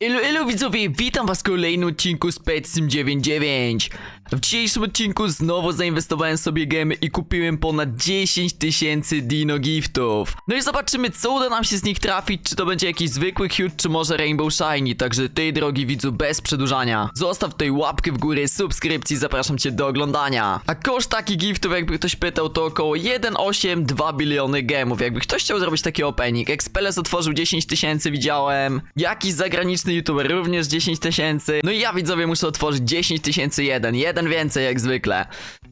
Elo, elo widzowie, witam was w kolejnym odcinku z 99 W dzisiejszym odcinku znowu zainwestowałem sobie gemy i kupiłem ponad 10 tysięcy dino giftów. No i zobaczymy co uda nam się z nich trafić, czy to będzie jakiś zwykły huge, czy może Rainbow Shiny. Także ty drogi widzu, bez przedłużania. Zostaw tutaj łapkę w górę, subskrypcji, zapraszam cię do oglądania. A koszt takich giftów, jakby ktoś pytał, to około 1,8-2 biliony gemów. Jakby ktoś chciał zrobić taki opening. Expeles otworzył 10 tysięcy, widziałem. Jakiś zagraniczny youtuber również 10 tysięcy. No i ja widzowie muszę otworzyć 10 tysięcy jeden. Jeden więcej jak zwykle.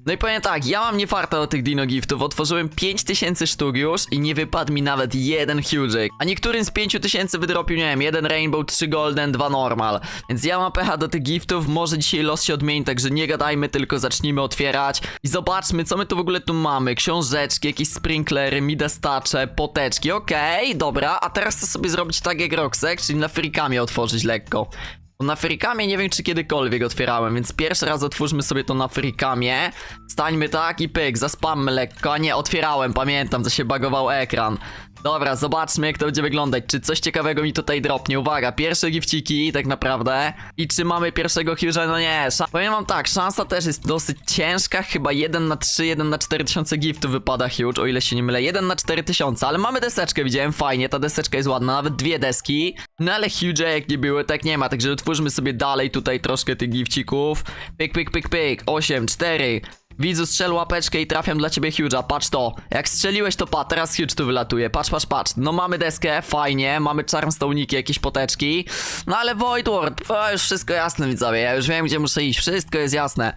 No i powiem tak, ja mam nie farta do tych dino giftów Otworzyłem 5 tysięcy sztuk już i nie wypadł mi nawet jeden huge A niektórym z 5 tysięcy wydropił, nie wiem, jeden rainbow, 3 golden, 2 normal. Więc ja mam pecha do tych giftów, może dzisiaj los się odmieni Także nie gadajmy, tylko zacznijmy otwierać I zobaczmy, co my tu w ogóle tu mamy. Książeczki, jakieś sprinklery, midastacze, poteczki Okej, dobra, a teraz chcę sobie zrobić tak jak Roxek, czyli na frikamie otworzyć lekko bo na frikamie nie wiem czy kiedykolwiek otwierałem, więc pierwszy raz otwórzmy sobie to na frikamie. Stańmy tak i pyk, zaspammy lekko. A nie, otwierałem, pamiętam, to się bagował ekran. Dobra, zobaczmy jak to będzie wyglądać. Czy coś ciekawego mi tutaj dropnie? Uwaga, pierwsze gifciki tak naprawdę. I czy mamy pierwszego Hughes'a? No nie, powiem wam tak, szansa też jest dosyć ciężka. Chyba 1 na 3, 1 na 4 tysiące giftów wypada Huge, o ile się nie mylę. 1 na 4 tysiące, ale mamy deseczkę, widziałem, fajnie, ta deseczka jest ładna, nawet dwie deski. No ale Huge jak nie były, tak nie ma, także otwórzmy sobie dalej tutaj troszkę tych gifcików. Pyk, pyk, pyk, pyk, 8, 4, Widzu, strzel łapeczkę i trafiam dla ciebie Huge'a, patrz to. Jak strzeliłeś to pa, teraz Huge tu wylatuje, patrz, patrz, patrz. No mamy deskę, fajnie, mamy charmstone'niki, jakieś poteczki. No ale Void Ward, o, już wszystko jasne widzowie, ja już wiem gdzie muszę iść, wszystko jest jasne.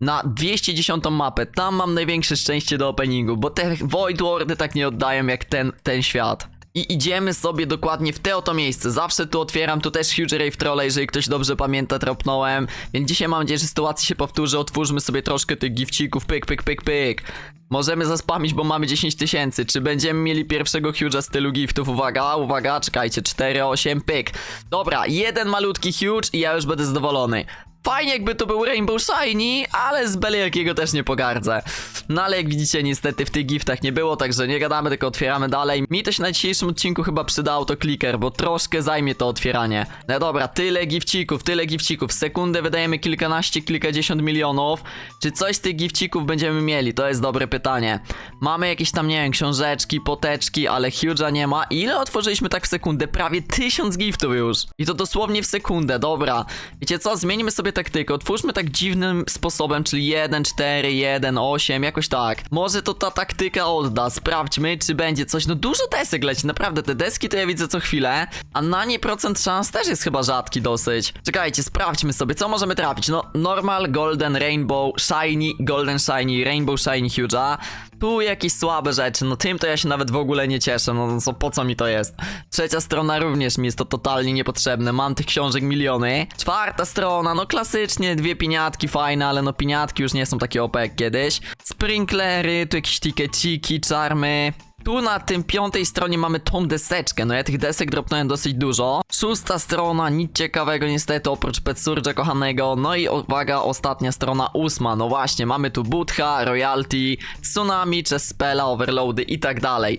Na 210 mapę, tam mam największe szczęście do openingu, bo te Void Wardy tak nie oddają jak ten, ten świat. I idziemy sobie dokładnie w te oto miejsce. Zawsze tu otwieram, tu też Huge Rave Trolle, jeżeli ktoś dobrze pamięta, tropnąłem. Więc dzisiaj mam nadzieję, że sytuacja się powtórzy. Otwórzmy sobie troszkę tych gifcików, pyk, pyk, pyk, pyk. Możemy zaspamić, bo mamy 10 tysięcy. Czy będziemy mieli pierwszego Huge'a z tylu giftów? Uwaga, uwaga, czekajcie, 4, 8, pyk. Dobra, jeden malutki Huge i ja już będę zadowolony. Fajnie jakby to był Rainbow Shiny, ale z byle jakiego też nie pogardzę. No ale jak widzicie niestety w tych giftach nie było, także nie gadamy, tylko otwieramy dalej. Mi się na dzisiejszym odcinku chyba przyda autoclicker, bo troszkę zajmie to otwieranie. No dobra, tyle gifcików, tyle gifcików. W sekundę wydajemy kilkanaście, kilkadziesiąt milionów. Czy coś z tych gifcików będziemy mieli? To jest dobre pytanie. Mamy jakieś tam, nie wiem, książeczki, poteczki, ale Huge'a nie ma. Ile otworzyliśmy tak w sekundę? Prawie tysiąc giftów już. I to dosłownie w sekundę, dobra. Wiecie co? Zmienimy sobie taktykę. Otwórzmy tak dziwnym sposobem, czyli 1, 4, 1, 8, jakoś tak. Może to ta taktyka odda. Sprawdźmy, czy będzie coś. No dużo desek leci, naprawdę. Te deski to ja widzę co chwilę. A na nie procent szans też jest chyba rzadki dosyć. Czekajcie, sprawdźmy sobie, co możemy trafić. No, normal, golden, rainbow, shiny, golden, shiny, rainbow, shiny, huge'a. Tu jakieś słabe rzeczy, no tym to ja się nawet w ogóle nie cieszę, no co, po co mi to jest? Trzecia strona również mi jest to totalnie niepotrzebne, mam tych książek miliony. Czwarta strona, no klasycznie, dwie piniatki fajne, ale no piniatki już nie są takie OP jak kiedyś. Sprinklery, tu jakieś tikeciki, czarmy. Tu na tym piątej stronie mamy tą deseczkę, no ja tych desek dropnąłem dosyć dużo. Szósta strona, nic ciekawego niestety, oprócz Petsurja kochanego. No i uwaga, ostatnia strona, ósma, no właśnie, mamy tu Butcha, Royalty, Tsunami, Chespela, Overloady i tak dalej.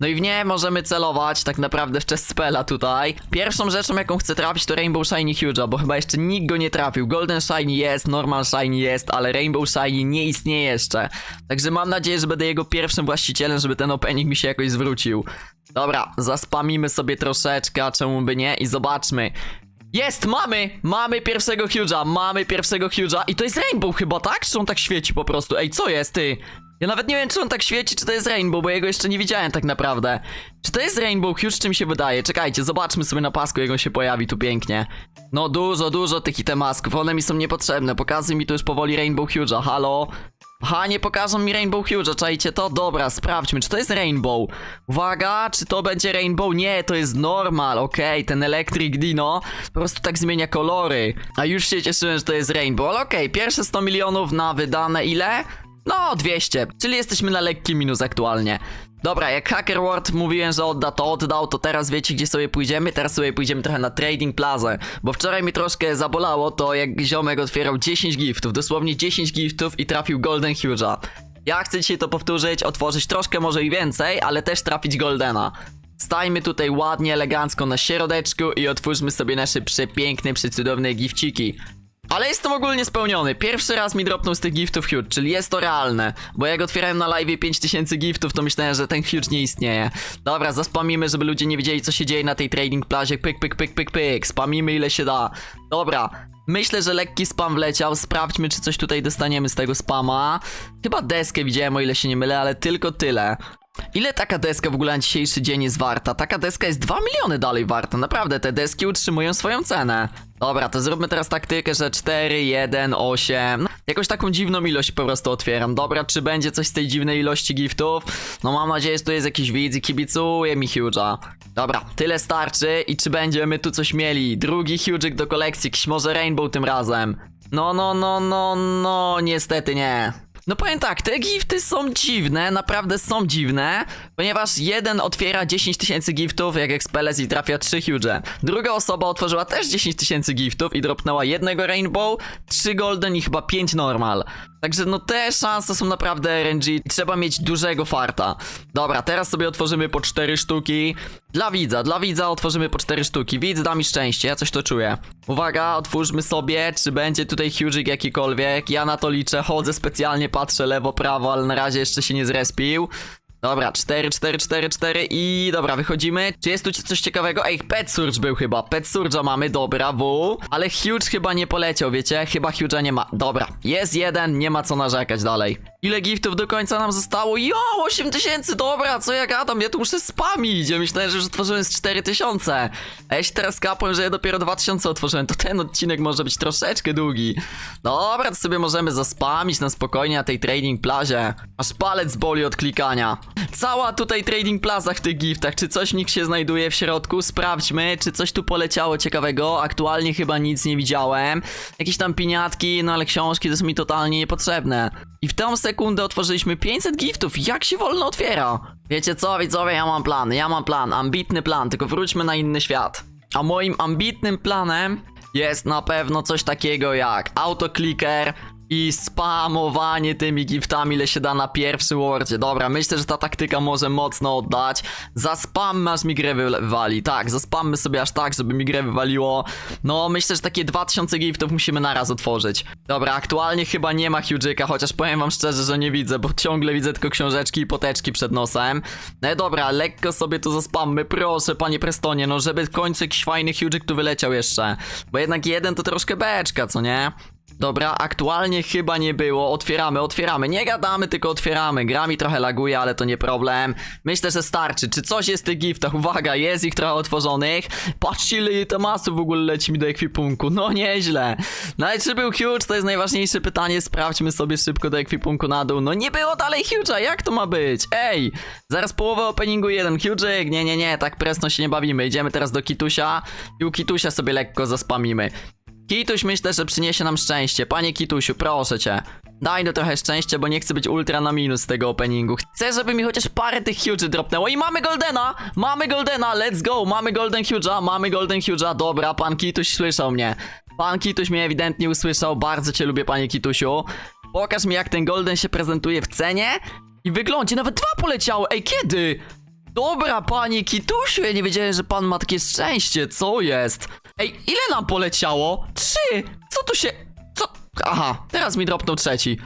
No i w nie możemy celować, tak naprawdę w Chespela tutaj. Pierwszą rzeczą jaką chcę trafić to Rainbow Shiny Huge'a, bo chyba jeszcze nikt go nie trafił. Golden Shiny jest, Normal Shiny jest, ale Rainbow Shiny nie istnieje jeszcze. Także mam nadzieję, że będę jego pierwszym właścicielem, żeby ten opening mi się jakoś zwrócił. Dobra, zaspamimy sobie troszeczkę, a czemu by nie? I zobaczmy. Jest, mamy! Mamy pierwszego Huge'a, mamy pierwszego Huge'a i to jest Rainbow chyba, tak? Czy on tak świeci po prostu? Ej, co jest, ty? Ja nawet nie wiem, czy on tak świeci, czy to jest Rainbow, bo jego jeszcze nie widziałem tak naprawdę. Czy to jest Rainbow Huge, czy mi się wydaje? Czekajcie, zobaczmy sobie na pasku, jak on się pojawi tu pięknie. No dużo, dużo tych itemasków, one mi są niepotrzebne. Pokazuj mi tu już powoli Rainbow Huge'a, halo? Aha, nie pokażą mi Rainbow Huge'a, czajcie to? Dobra, sprawdźmy, czy to jest Rainbow. Uwaga, czy to będzie Rainbow? Nie, to jest normal, okej, ten Electric Dino po prostu tak zmienia kolory. A już się cieszyłem, że to jest Rainbow, ale okej, pierwsze 100 milionów na wydane ile? No, 200, czyli jesteśmy na lekki minus aktualnie. Dobra, jak Hacker World mówiłem, że odda, to oddał, to teraz wiecie gdzie sobie pójdziemy? Teraz sobie pójdziemy trochę na Trading Plaza, bo wczoraj mi troszkę zabolało to jak ziomek otwierał 10 giftów, dosłownie 10 giftów i trafił Golden Huge'a. Ja chcę dzisiaj to powtórzyć, otworzyć troszkę może i więcej, ale też trafić Goldena. Stajmy tutaj ładnie, elegancko na środeczku i otwórzmy sobie nasze przepiękne, przecudowne gifciki. Ale jestem ogólnie spełniony. Pierwszy raz mi dropnął z tych giftów huge, czyli jest to realne. Bo jak otwierałem na live 5000 giftów, to myślałem, że ten huge nie istnieje. Dobra, zaspamimy, żeby ludzie nie wiedzieli, co się dzieje na tej trading plazie. Pyk, pyk, pyk, pyk, pyk. Spamimy ile się da. Dobra. Myślę, że lekki spam wleciał. Sprawdźmy, czy coś tutaj dostaniemy z tego spama. Chyba deskę widziałem, o ile się nie mylę, ale tylko tyle. Ile taka deska w ogóle na dzisiejszy dzień jest warta? Taka deska jest 2 miliony dalej warta. Naprawdę, te deski utrzymują swoją cenę. Dobra, to zróbmy teraz taktykę, że 4, 1, 8. No, jakąś taką dziwną ilość po prostu otwieram. Dobra, czy będzie coś z tej dziwnej ilości giftów? No mam nadzieję, że tu jest jakiś widz i kibicuje mi Huge'a. Dobra, tyle starczy i czy będziemy tu coś mieli? Drugi Huge'ik do kolekcji, jakiś może Rainbow tym razem. No, no, no, no, no, niestety nie. No powiem tak, te gifty są dziwne, naprawdę są dziwne, ponieważ jeden otwiera 10 tysięcy giftów jak Expeles i trafia 3 huge. Druga osoba otworzyła też 10 tysięcy giftów i dropnęła jednego rainbow, 3 golden i chyba 5 normal. Także no te szanse są naprawdę RNG trzeba mieć dużego farta. Dobra, teraz sobie otworzymy po 4 sztuki. Dla widza, dla widza otworzymy po 4 sztuki. Widz da mi szczęście, ja coś to czuję. Uwaga, otwórzmy sobie, czy będzie tutaj huge'ik jakikolwiek. Ja na to liczę, chodzę specjalnie, patrzę lewo, prawo, ale na razie jeszcze się nie zrespił. Dobra, 4, 4, 4, 4 i dobra, wychodzimy. Czy jest tu coś ciekawego? Ej, Pet Surge był chyba. Pet Surge'a mamy, dobra, W. Ale Huge chyba nie poleciał, wiecie? Chyba Huge'a nie ma. Dobra, jest jeden, nie ma co narzekać dalej. Ile giftów do końca nam zostało? Jo, 8 tysięcy, dobra, co ja gadam? Ja tu muszę spamić. Ja myślałem, że już otworzyłem z 4 tysiące. A ja się teraz kapłem, że ja dopiero 2000 otworzyłem. To ten odcinek może być troszeczkę długi. Dobra, to sobie możemy zaspamić na spokojnie na tej trading plazie. Aż palec boli od klikania. Cała tutaj trading plaza w tych giftach. Czy coś w nich się znajduje w środku? Sprawdźmy, czy coś tu poleciało ciekawego. Aktualnie chyba nic nie widziałem. Jakieś tam piniatki, no ale książki to są mi totalnie niepotrzebne. I w tę sekundę otworzyliśmy 500 giftów. Jak się wolno otwiera? Wiecie co, widzowie, ja mam plan, ja mam plan, ambitny plan, tylko wróćmy na inny świat. A moim ambitnym planem jest na pewno coś takiego jak autoclicker i spamowanie tymi giftami, ile się da na pierwszym wordzie. Dobra, myślę, że ta taktyka może mocno oddać. Zaspammy aż mi grę wywali. Tak, zaspammy sobie aż tak, żeby mi grę wywaliło. No, myślę, że takie 2000 giftów musimy naraz otworzyć. Dobra, aktualnie chyba nie ma Huge'ika, chociaż powiem wam szczerze, że nie widzę, bo ciągle widzę tylko książeczki i poteczki przed nosem. No dobra, lekko sobie tu zaspammy, proszę, panie Prestonie, no żeby w końcu jakiś fajny Huge'ik tu wyleciał jeszcze. Bo jednak jeden to troszkę beczka, co nie? Dobra, aktualnie chyba nie było. Otwieramy, otwieramy. Nie gadamy, tylko otwieramy. Gra mi trochę laguje, ale to nie problem. Myślę, że starczy. Czy coś jest w tych giftach? Uwaga, jest ich trochę otworzonych. Patrzcie, ile temasów w ogóle leci mi do ekwipunku. No nieźle. No ale czy był huge? To jest najważniejsze pytanie. Sprawdźmy sobie szybko do ekwipunku na dół. No nie było dalej huge'a. Jak to ma być? Ej! Zaraz połowę openingu jeden huge'ik. Nie, nie, nie. Tak presno się nie bawimy. Idziemy teraz do Kitusia. I u Kitusia sobie lekko zaspamimy. Kituś myślę, że przyniesie nam szczęście. Panie Kitusiu, proszę cię. Daj no trochę szczęścia, bo nie chcę być ultra na minus z tego openingu. Chcę, żeby mi chociaż parę tych huge dropnęło. I mamy Goldena! Mamy Goldena, let's go! Mamy Golden Huge'a, mamy Golden Huge'a. Dobra, pan Kituś słyszał mnie. Pan Kituś mnie ewidentnie usłyszał. Bardzo cię lubię, panie Kitusiu. Pokaż mi, jak ten Golden się prezentuje w cenie. I wyglądzie, nawet dwa poleciały. Ej, kiedy? Dobra, panie Kitusiu, ja nie wiedziałem, że pan ma takie szczęście. Co jest? Ej, ile nam poleciało? Trzy! Co tu się... Co? Aha, teraz mi dropnął trzeci.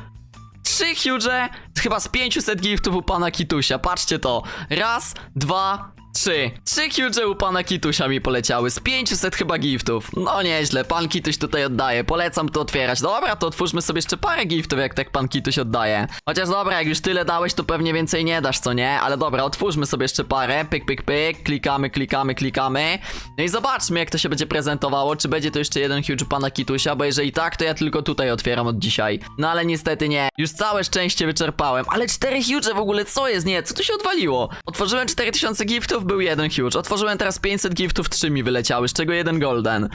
Trzy huge, chyba z 500 giftów u pana Kitusia. Patrzcie to. Raz, dwa, trzy. Trzy huge u pana Kitusia mi poleciały. Z 500 chyba giftów. No nieźle, pan Kituś tutaj oddaje. Polecam to otwierać. Dobra, to otwórzmy sobie jeszcze parę giftów, jak tak pan Kituś oddaje. Chociaż dobra, jak już tyle dałeś, to pewnie więcej nie dasz, co nie? Ale dobra, otwórzmy sobie jeszcze parę. Pyk, pyk, pyk. Klikamy, klikamy, klikamy. No i zobaczmy, jak to się będzie prezentowało. Czy będzie to jeszcze jeden huge u pana Kitusia, bo jeżeli tak, to ja tylko tutaj otwieram od dzisiaj. No ale niestety nie. Już całe szczęście wyczerpałem. Ale cztery huge w ogóle, co jest? Nie, co tu się odwaliło? Otworzyłem 4000 giftów, był jeden huge. Otworzyłem teraz 500 giftów, 3 mi wyleciały, z czego jeden golden.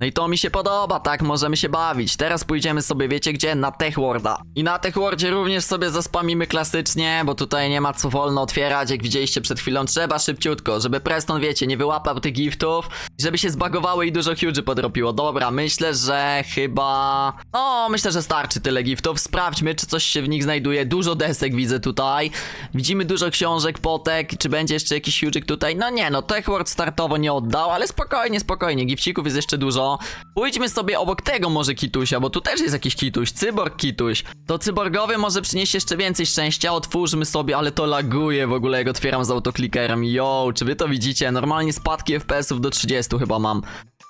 No i to mi się podoba, tak możemy się bawić. Teraz pójdziemy sobie, wiecie gdzie? Na Techworda. I na Techwordzie również sobie zaspamimy klasycznie, bo tutaj nie ma co wolno otwierać, jak widzieliście przed chwilą. Trzeba szybciutko, żeby Preston, wiecie, nie wyłapał tych giftów, żeby się zbagowały i dużo huge'y podrobiło. Dobra, myślę, że chyba... No, myślę, że starczy tyle giftów. Sprawdźmy, czy coś się w nich znajduje. Dużo desek widzę tutaj. Widzimy dużo książek, potek. Czy będzie jeszcze jakiś huge'ik tutaj? No nie, no Techword startowo nie oddał, ale spokojnie, spokojnie. Gifcików jest jeszcze dużo. Pójdźmy sobie obok tego może kitusia, bo tu też jest jakiś kituś. Cyborg kituś. To cyborgowy może przynieść jeszcze więcej szczęścia. Otwórzmy sobie, ale to laguje w ogóle, jak otwieram z autoklikerem. Yo, czy wy to widzicie? Normalnie spadki FPS-ów do 30 chyba mam.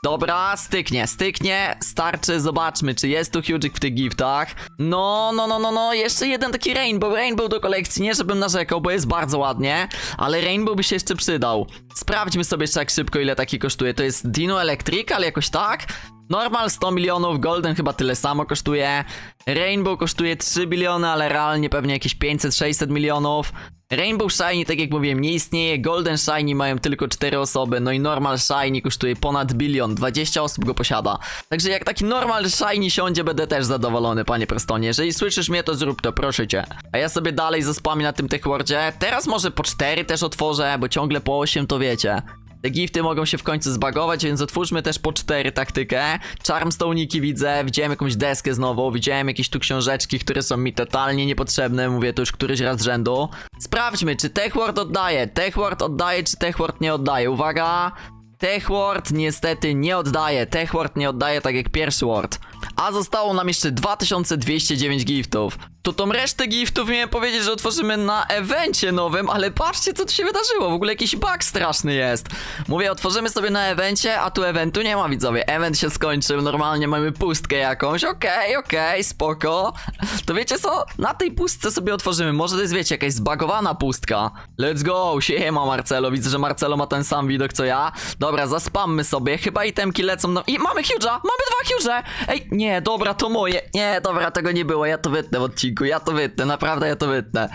Dobra, styknie, styknie, starczy, zobaczmy, czy jest tu Hugic w tych giftach. No, no, no, no, no, jeszcze jeden taki Rainbow, Rainbow do kolekcji, nie żebym narzekał, bo jest bardzo ładnie, ale Rainbow by się jeszcze przydał. Sprawdźmy sobie jeszcze tak szybko, ile taki kosztuje. To jest Dino Electrical, jakoś tak? Normal 100 milionów, Golden chyba tyle samo kosztuje. Rainbow kosztuje 3 biliony, ale realnie pewnie jakieś 500-600 milionów. Rainbow Shiny, tak jak mówiłem, nie istnieje. Golden Shiny mają tylko 4 osoby, no i Normal Shiny kosztuje ponad bilion. 20 osób go posiada. Także jak taki Normal Shiny siądzie, będę też zadowolony, panie Prestonie. Jeżeli słyszysz mnie, to zrób to, proszę cię. A ja sobie dalej zaspamię na tym Techwordzie. Teraz może po 4 też otworzę, bo ciągle po 8 to wiecie. Te gifty mogą się w końcu zbagować, więc otwórzmy też po cztery taktykę. Charmstone'iki widzę, widziałem jakąś deskę znowu, widziałem jakieś tu książeczki, które są mi totalnie niepotrzebne, mówię to już któryś raz z rzędu. Sprawdźmy, czy Techword oddaje, Techword oddaje, czy Techword nie oddaje. Uwaga, Techword niestety nie oddaje, Techword nie oddaje tak jak pierwszy word. A zostało nam jeszcze 2209 giftów. To tą resztę giftów miałem powiedzieć, że otworzymy na evencie nowym, ale patrzcie co tu się wydarzyło, w ogóle jakiś bug straszny jest. Mówię, otworzymy sobie na evencie, a tu eventu nie ma widzowie. Event się skończył, normalnie mamy pustkę jakąś, okej, okej, spoko. To wiecie co? Na tej pustce sobie otworzymy, może to jest wiecie, jakaś zbagowana pustka. Let's go, siema Marcelo, widzę, że Marcelo ma ten sam widok co ja. Dobra, zaspammy sobie, chyba itemki lecą no i mamy huge'a, mamy dwa huge'e. Ej, nie, dobra, to moje, nie, dobra, tego nie było, ja to wytnę w odcinku, ja to wytnę, naprawdę ja to wytnę.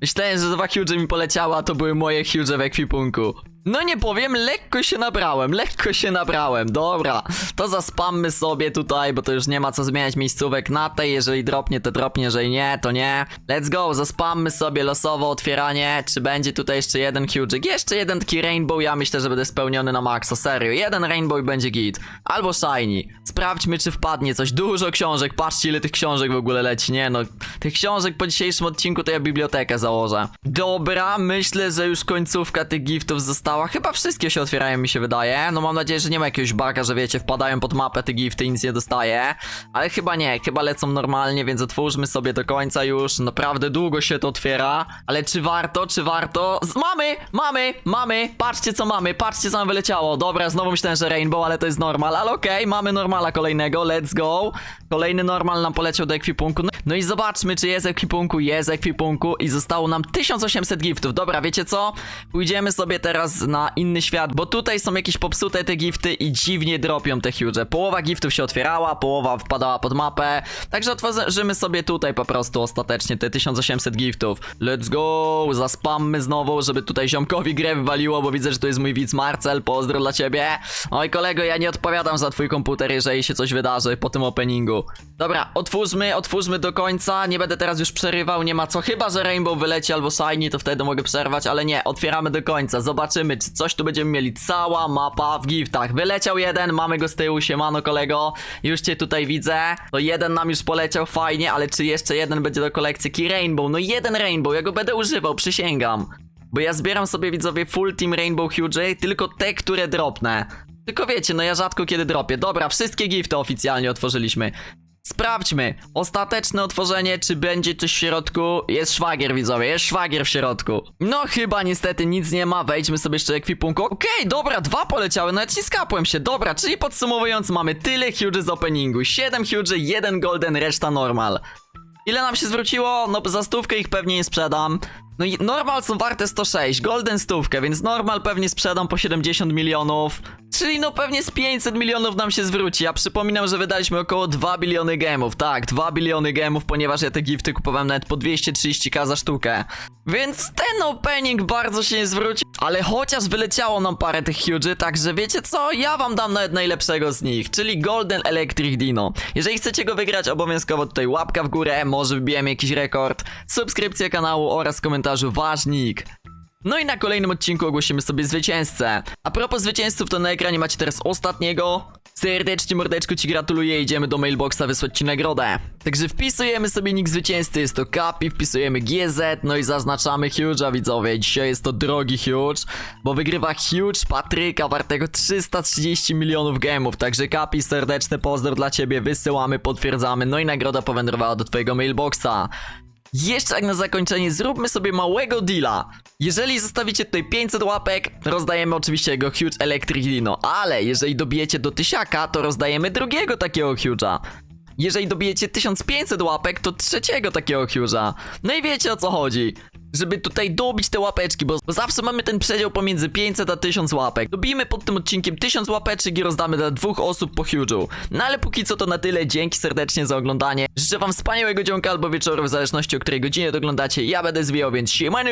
Myślałem, że dwa huge mi poleciały, a to były moje huge w ekwipunku. No nie powiem, lekko się nabrałem, lekko się nabrałem, dobra. To zaspammy sobie tutaj, bo to już nie ma co zmieniać miejscówek na tej, jeżeli dropnie, to dropnie, jeżeli nie, to nie. Let's go, zaspammy sobie losowo otwieranie, czy będzie tutaj jeszcze jeden huge, jeszcze jeden taki rainbow, ja myślę, że będę spełniony na maksa, serio. Jeden rainbow będzie git. Albo shiny. Sprawdźmy, czy wpadnie coś, dużo książek, patrzcie ile tych książek w ogóle leci, nie no. Tych książek po dzisiejszym odcinku to ja bibliotekę założę. Dobra, myślę, że już końcówka tych giftów została. Chyba wszystkie się otwierają, mi się wydaje. No mam nadzieję, że nie ma jakiegoś baga, że wiecie, wpadają pod mapę te gifty i nic nie dostaje. Ale chyba nie, chyba lecą normalnie, więc otwórzmy sobie do końca już. Naprawdę długo się to otwiera. Ale czy warto, czy warto? Z mamy, mamy, mamy. Patrzcie co mamy, patrzcie co nam wyleciało. Dobra, znowu myślałem, że Rainbow, ale to jest normal. Ale okej, mamy normala kolejnego, let's go. Kolejny normal nam poleciał do ekwipunku. No, no i zobaczmy, czy jest ekwipunku, jest ekwipunku i zostało nam 1800 giftów. Dobra, wiecie co? Pójdziemy sobie teraz na inny świat, bo tutaj są jakieś popsute te gifty i dziwnie dropią te huge. Połowa giftów się otwierała, połowa wpadała pod mapę. Także otworzymy sobie tutaj po prostu ostatecznie te 1800 giftów. Let's go! Zaspammy znowu, żeby tutaj ziomkowi grę wywaliło, bo widzę, że to jest mój widz Marcel. Pozdro dla ciebie. Oj kolego, ja nie odpowiadam za twój komputer, jeżeli się coś wydarzy po tym openingu. Dobra, otwórzmy, otwórzmy do końca. Nie będę teraz już przerywał, nie ma co. Chyba, że Rainbow wyleci albo Shiny, to wtedy mogę przerwać, ale nie, otwieramy do końca. Zobaczymy, czy coś tu będziemy mieli. Cała mapa w giftach. Wyleciał jeden, mamy go z tyłu, siemano kolego. Już cię tutaj widzę. To jeden nam już poleciał, fajnie, ale czy jeszcze jeden będzie do kolekcji? Key Rainbow, no jeden Rainbow, ja go będę używał, przysięgam. Bo ja zbieram sobie widzowie full team Rainbow Huge, tylko te, które dropnę. Tylko wiecie, no ja rzadko kiedy dropię. Dobra, wszystkie gifty oficjalnie otworzyliśmy. Sprawdźmy. Ostateczne otworzenie, czy będzie coś w środku. Jest szwagier, widzowie, jest szwagier w środku. No chyba niestety nic nie ma. Wejdźmy sobie jeszcze ekwipunku. Okej, dobra, dwa poleciały, nawet nie skapłem się. Dobra, czyli podsumowując, mamy tyle huge z openingu. 7 huge, 1 golden, reszta normal. Ile nam się zwróciło? No za stówkę ich pewnie nie sprzedam. No i normal są warte 106, golden stówkę, więc normal pewnie sprzedam po 70 milionów. Czyli no pewnie z 500 milionów nam się zwróci. Ja przypominam, że wydaliśmy około 2 biliony gemów. Tak, 2 biliony gemów, ponieważ ja te gifty kupowałem nawet po 230k za sztukę. Więc ten opening bardzo się nie zwróci, ale chociaż wyleciało nam parę tych huge, także wiecie co, ja wam dam nawet najlepszego z nich, czyli Golden Electric Dino. Jeżeli chcecie go wygrać, obowiązkowo tutaj łapka w górę, może wbijemy jakiś rekord, subskrypcja kanału oraz w komentarzu ważnik. No i na kolejnym odcinku ogłosimy sobie zwycięzcę. A propos zwycięzców, to na ekranie macie teraz ostatniego. Serdecznie mordeczko ci gratuluję, idziemy do mailboxa wysłać ci nagrodę. Także wpisujemy sobie nick zwycięzcy, jest to Kapi, wpisujemy GZ, no i zaznaczamy Huge'a widzowie. Dzisiaj jest to drogi Huge, bo wygrywa Huge Patryka wartego 330 milionów gemów. Także Kapi, serdeczny pozdro dla ciebie, wysyłamy, potwierdzamy, no i nagroda powędrowała do twojego mailboxa. Jeszcze jak na zakończenie zróbmy sobie małego deala. Jeżeli zostawicie tutaj 500 łapek, rozdajemy oczywiście jego Huge Electric Dino, ale jeżeli dobijecie do tysiaka, to rozdajemy drugiego takiego Huge'a. Jeżeli dobijecie 1500 łapek, to trzeciego takiego Huge'a. No i wiecie o co chodzi. Żeby tutaj dobić te łapeczki, bo, zawsze mamy ten przedział pomiędzy 500 a 1000 łapek. Dobijmy pod tym odcinkiem 1000 łapeczek i rozdamy dla dwóch osób po Huge'u. No ale póki co to na tyle, dzięki serdecznie za oglądanie. Życzę wam wspaniałego dzionka albo wieczoru, w zależności o której godzinie to oglądacie. Ja będę zwijał, więc siemanu!